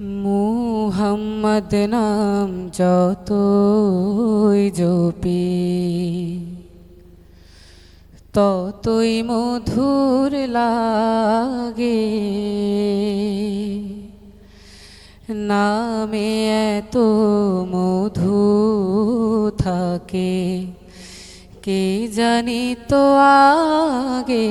মুহাম্মদ নাম যতই জপি, ততই মধুর লাগে। নামে এত মধু থাকে, কে জানি তো আগে?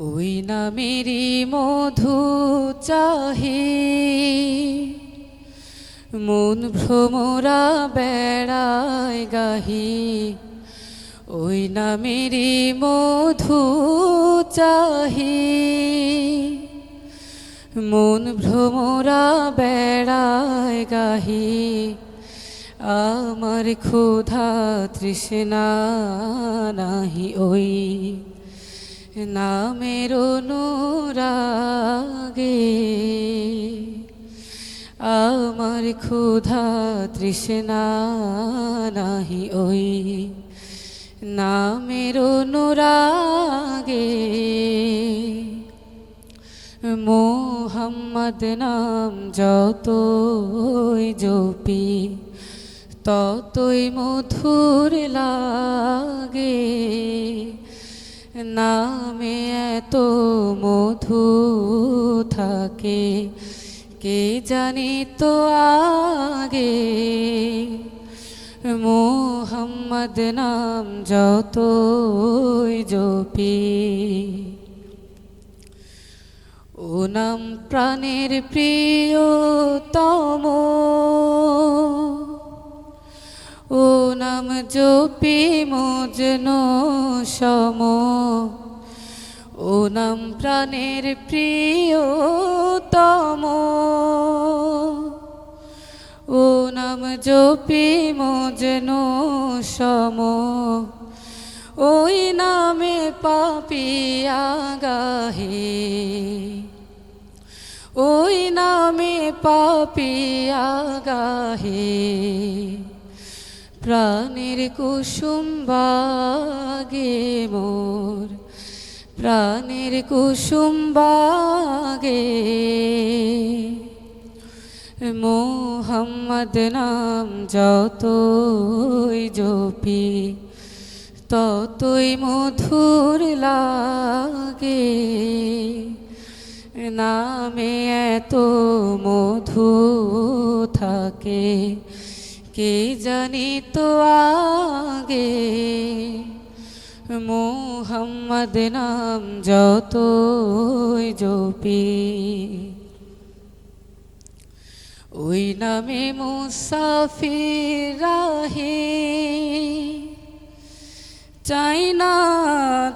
ওই নামেরই মধু চাহে। মন ভ্রমরা বেড়ায় গাহি। ওই নামেরই মধু চাহে। মন ভ্রমরা বেড়ায় গাহি। আমার ক্ষুধা তৃষ্ণা নাহি ওই। নামের অনুরাগে আমার ক্ষুধা তৃষ্ণা নাহি ওই নামের অনুরাগে মোহাম্মদ নাম যতই জপি, ততই মধুর লাগে। নামে এত মধু থাকে, কে জানি তো আগে? মোহাম্মদ নাম যত জপি, ও নাম প্রাণের প্রিয়তম। ও নাম জপি মজন সম। ও নাম প্রাণের প্রিয়তম। ও নাম জপি মজন সম। ওই নামে পাপিয়া গাহে ওই নামে পাপিয়া গাহে প্রাণের কুসুম বাগে মোর, প্রাণের কুসুম বাগে। মোহাম্মদ নাম যতই জপি, ততই মধুর লাগে। নামে এত মধু থাকে কে জানি তো আগে? মোহাম্মদ নাম যতই জপি। ওই নামে মুসাফির রাহে চাই না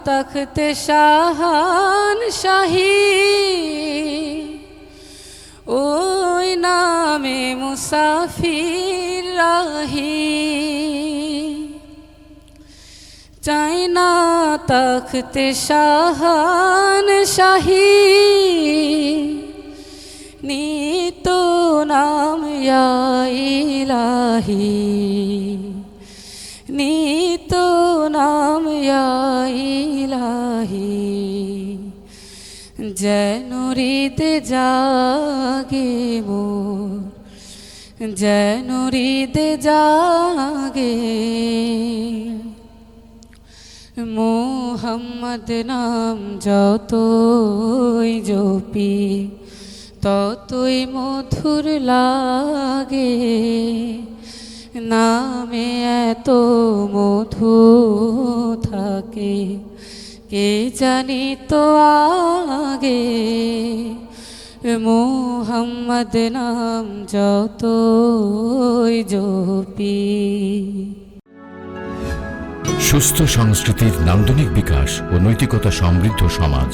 তখতে শাহান শাহী। ওই নামে মুসাফির রাহি। চাই না তখতে শাহান শাহী। নিত নাম ইলাহি। নিত নাম ইলাহি। যেন হৃদে জাগে মোর যেন হৃদে জাগে মোহাম্মদ নাম যতই জপি, ততই মধুর লাগে। নামে এত মধু থাকে, কে জানি তো আগে মোহাম্মদ নাম যত জপি। সুস্থ সংস্কৃতির নান্দনিক বিকাশ ও নৈতিকতা সমৃদ্ধ সমাজ।